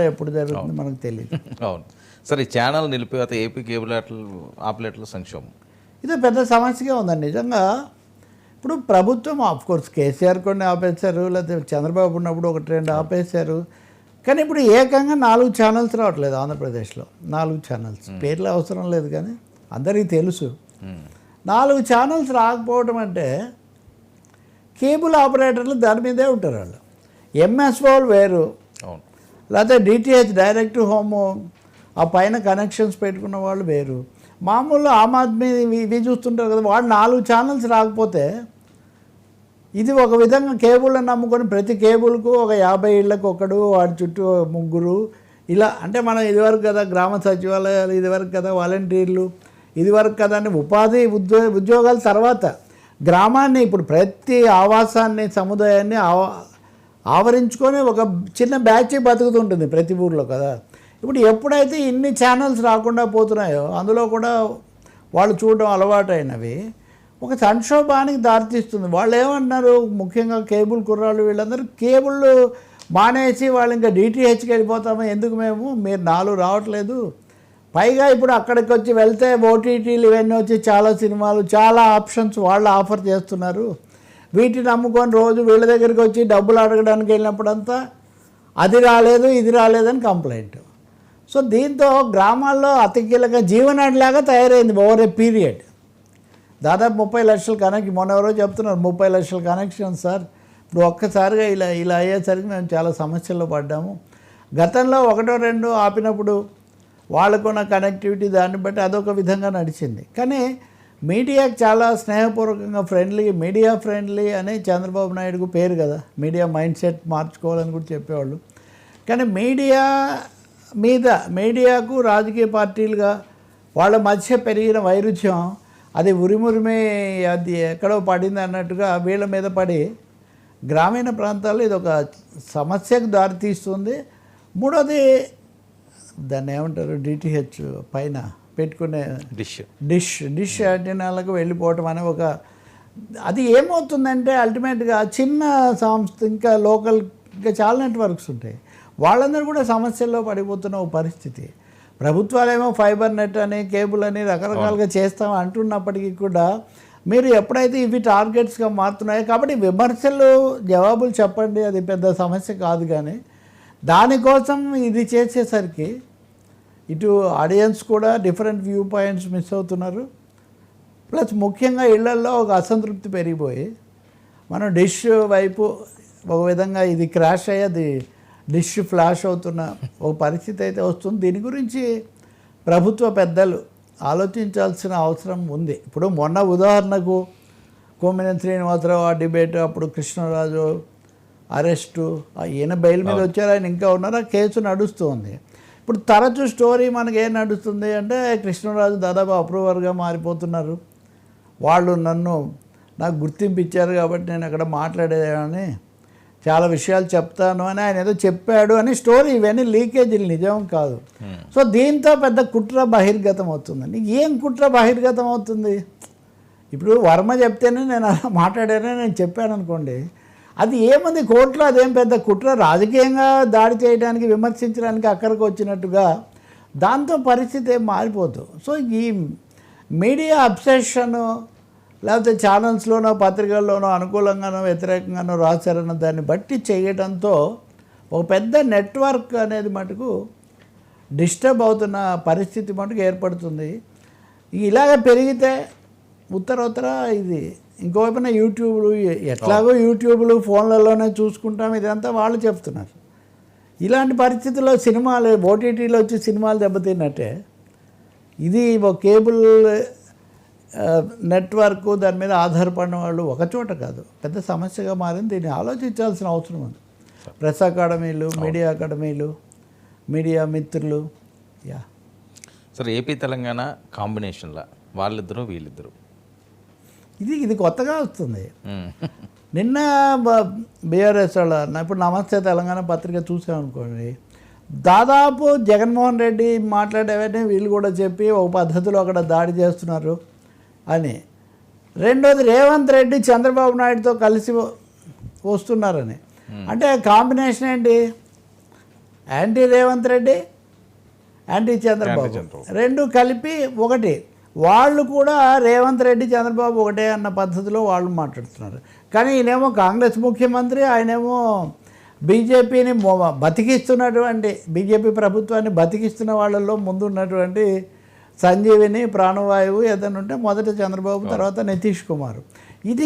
ఎప్పుడు జరుగుతుంది మనకు తెలియదు అవును. సరే ఛానల్ నిలిపివేత ఏపీ కేబుల్ ఆపరేటర్ల సంక్షోభం. ఇది పెద్ద సమస్యగా ఉందండి నిజంగా ఇప్పుడు ప్రభుత్వం ఆఫ్ కోర్స్ కేసీఆర్ కొన్ని ఆపేశారు లేకపోతే చంద్రబాబు ఉన్నప్పుడు ఒకటి రెండు ఆపేశారు. కానీ ఇప్పుడు ఏకంగా నాలుగు ఛానల్స్ రావట్లేదు ఆంధ్రప్రదేశ్లో. నాలుగు ఛానల్స్. పేర్లు అవసరం లేదు కానీ అందరికీ తెలుసు. నాలుగు ఛానల్స్ రాకపోవడం అంటే కేబుల్ ఆపరేటర్లు దాని మీదే ఉంటారు వాళ్ళు. ఎంఎస్ వాళ్ళు వేరు లేకపోతే డిటిహెచ్ డైరెక్ట్ హోమ్ ఆ పైన కనెక్షన్స్ పెట్టుకున్న వాళ్ళు వేరు. మామూలు ఆమ్ ఆద్మీ ఇవి చూస్తుంటారు కదా వాళ్ళు నాలుగు ఛానల్స్ రాకపోతే ఇది ఒక విధంగా కేబుల్ని నమ్ముకొని ప్రతి కేబుల్కు ఒక యాభై ఇళ్ళకు ఒకడు వాడి చుట్టూ ముగ్గురు ఇలా అంటే మనం ఇదివరకు కదా గ్రామ సచివాలయాలు ఇదివరకు కదా వాలంటీర్లు ఇదివరకు కదా అని ఉపాధి ఉద్యో ఉద్యోగాల తర్వాత గ్రామాన్ని ఇప్పుడు ప్రతి ఆవాసాన్ని సముదాయాన్ని ఆవా ఆవరించుకొని ఒక చిన్న బ్యాచ్ బతుకుతుంటుంది ప్రతి ఊర్లో కదా. ఇప్పుడు ఎప్పుడైతే ఇన్ని ఛానల్స్ రాకుండా పోతున్నాయో అందులో కూడా వాళ్ళు చూడడం అలవాటైనవి ఒక సంక్షోభానికి దారితీస్తుంది. వాళ్ళు ఏమన్నారు ముఖ్యంగా కేబుల్ కుర్రాళ్ళు వీళ్ళందరూ కేబుల్ మానేసి వాళ్ళు ఇంకా డిటిహెచ్కి వెళ్ళిపోతాము? ఎందుకు మేము? మీరు నాలుగు రావట్లేదు. పైగా ఇప్పుడు అక్కడికి వచ్చి వెళ్తే ఓటీటీలు ఇవన్నీ వచ్చి చాలా సినిమాలు చాలా ఆప్షన్స్ వాళ్ళు ఆఫర్ చేస్తున్నారు. వీటిని అమ్ముకొని రోజు వీళ్ళ దగ్గరికి వచ్చి డబ్బులు అడగడానికి వెళ్ళినప్పుడంతా అది రాలేదు ఇది రాలేదని కంప్లైంట్. సో దీంతో గ్రామాల్లో అతి కీలక జీవనాడిలాగా తయారైంది ఓవర్ ఏ పీరియడ్. దాదాపు ముప్పై లక్షల కనెక్షన్ మొన్న ఎవరో చెప్తున్నారు ముప్పై లక్షల కనెక్షన్ సార్. ఇప్పుడు ఒక్కసారిగా ఇలా ఇలా అయ్యేసరికి మేము చాలా సమస్యల్లో పడ్డాము. గతంలో ఒకటో రెండు ఆపినప్పుడు వాళ్ళకున్న కనెక్టివిటీ దాన్ని బట్టి అదొక విధంగా నడిచింది. కానీ మీడియాకి చాలా స్నేహపూర్వకంగా ఫ్రెండ్లీ మీడియా ఫ్రెండ్లీ అని చంద్రబాబు నాయుడుకు పేరు కదా. మీడియా మైండ్ సెట్ మార్చుకోవాలని కూడా చెప్పేవాళ్ళు. కానీ మీడియా మీద మీడియాకు రాజకీయ పార్టీలుగా వాళ్ళ మధ్య పెరిగిన వైరుధ్యం అది ఉరిమురిమే అది ఎక్కడో పడింది అన్నట్టుగా వీళ్ళ మీద పడి గ్రామీణ ప్రాంతాల్లో ఇది ఒక సమస్యకు దారితీస్తుంది. మూడోది దాన్ని ఏమంటారు డిటిహెచ్ పైన పెట్టుకునే డిష్. డిష్ డిష్ యాంటీనాలకు వెళ్ళిపోవటం అనే ఒక అది ఏమవుతుందంటే అల్టిమేట్గా చిన్న సంస్థ ఇంకా లోకల్ ఇంకా చాలా నెట్వర్క్స్ ఉంటాయి. వాళ్ళందరూ కూడా సమస్యల్లో పడిపోతున్న ఒక పరిస్థితి. ప్రభుత్వాలేమో ఫైబర్ నెట్ అని కేబుల్ అని రకరకాలుగా చేస్తాం అంటున్నప్పటికీ కూడా మీరు ఎప్పుడైతే ఇవి టార్గెట్స్గా మారుతున్నాయో కాబట్టి విమర్శలు జవాబులు చెప్పండి అది పెద్ద సమస్య కాదు కానీ దానికోసం ఇది చేసేసరికి ఇటు ఆడియన్స్ కూడా డిఫరెంట్ వ్యూ పాయింట్స్ మిస్ అవుతున్నారు. ప్లస్ ముఖ్యంగా ఇళ్ళల్లో ఒక అసంతృప్తి పెరిగిపోయి మనం డిష్ వైపు ఒక విధంగా ఇది క్రాష్ అయ్యేది డిష్ ఫ్లాష్ అవుతున్న ఒక పరిస్థితి అయితే వస్తుంది. దీని గురించి ప్రభుత్వ పెద్దలు ఆలోచించాల్సిన అవసరం ఉంది. ఇప్పుడు మొన్న ఉదాహరణకు కోమినేని శ్రీనివాసరావు ఆ డిబేట్ అప్పుడు కృష్ణరాజు అరెస్టు ఈయన బెయిల్ మీద వచ్చారు ఆయన ఇంకా ఉన్నారు? ఆ కేసు నడుస్తుంది. ఇప్పుడు తరచు స్టోరీ మనకి ఏం నడుస్తుంది అంటే కృష్ణరాజు దాదాపు అప్రూవర్గా మారిపోతున్నారు. వాళ్ళు నన్ను నాకు గుర్తింపు ఇచ్చారు కాబట్టి నేను అక్కడ మాట్లాడేదాన్ని. చాలా విషయాలు చెప్తాను అని ఆయన ఏదో చెప్పాడు అని స్టోరీ ఇవన్నీ లీకేజీలు నిజం కాదు. సో దీంతో పెద్ద కుట్ర బహిర్గతం అవుతుందండి ఏం కుట్ర బహిర్గతం అవుతుంది? ఇప్పుడు వర్మ చెప్తేనే నేను అలా మాట్లాడానని నేను చెప్పాను అనుకోండి. అది ఏముంది? కోర్టులో అదేం పెద్ద కుట్ర? రాజకీయంగా దాడి చేయడానికి విమర్శించడానికి అక్కడికి వచ్చినట్టుగా దాంతో పరిస్థితి ఏం మారిపోదు. సో ఈ మీడియా అబ్సెషను లేకపోతే ఛానల్స్లోనో పత్రికల్లోనో అనుకూలంగానో వ్యతిరేకంగానో రాశారన్న దాన్ని బట్టి చేయడంతో ఒక పెద్ద నెట్వర్క్ అనేది మటుకు డిస్టర్బ్ అవుతున్న పరిస్థితి మటుకు ఏర్పడుతుంది. ఇలాగ పెరిగితే ఉత్తరోత్తర ఇది ఇంకోవైపున యూట్యూబ్లు ఎట్లాగో యూట్యూబ్లు ఫోన్లలోనే చూసుకుంటాం ఇదంతా వాళ్ళు చెప్తున్నారు. ఇలాంటి పరిస్థితుల్లో సినిమాలు ఓటీటీలో వచ్చి సినిమాలు దెబ్బతిన్నట్టే ఇది ఒక కేబుల్ నెట్వర్క్ దాని మీద ఆధారపడిన వాళ్ళు ఒక చోట కాదు పెద్ద సమస్యగా మారింది. దీన్ని ఆలోచించాల్సిన అవసరం ఉంది. ప్రెస్ అకాడమీలు మీడియా అకాడమీలు మీడియా మిత్రులు యా. సరే ఏపీ తెలంగాణ కాంబినేషన్లా వాళ్ళిద్దరు వీళ్ళిద్దరు ఇది ఇది కొత్తగా వస్తుంది. నిన్న బీఆర్ఎస్ వాళ్ళ ఇప్పుడు నమస్తే తెలంగాణ పత్రిక చూసామనుకోండి దాదాపు జగన్మోహన్ రెడ్డి మాట్లాడేవన్నీ వీళ్ళు కూడా చెప్పి ఒక పద్ధతిలో అక్కడ దాడి చేస్తున్నారు అని. రెండోది రేవంత్ రెడ్డి చంద్రబాబు నాయుడుతో కలిసి వస్తున్నారని. అంటే కాంబినేషన్ ఏంటి? Anti Revanth Reddy anti Chandrababu. రెండు కలిపి ఒకటి. వాళ్ళు కూడా రేవంత్ రెడ్డి చంద్రబాబు ఒకటే అన్న పద్ధతిలో వాళ్ళు మాట్లాడుతున్నారు. కానీ ఈయనేమో కాంగ్రెస్ ముఖ్యమంత్రి ఆయనేమో బీజేపీని బతికిస్తున్నటువంటి బీజేపీ ప్రభుత్వాన్ని బతికిస్తున్న వాళ్ళల్లో ముందున్నటువంటి సంజీవిని ప్రాణవాయువు ఏదైనా ఉంటే మొదట చంద్రబాబు తర్వాత నితీష్ కుమార్. ఇది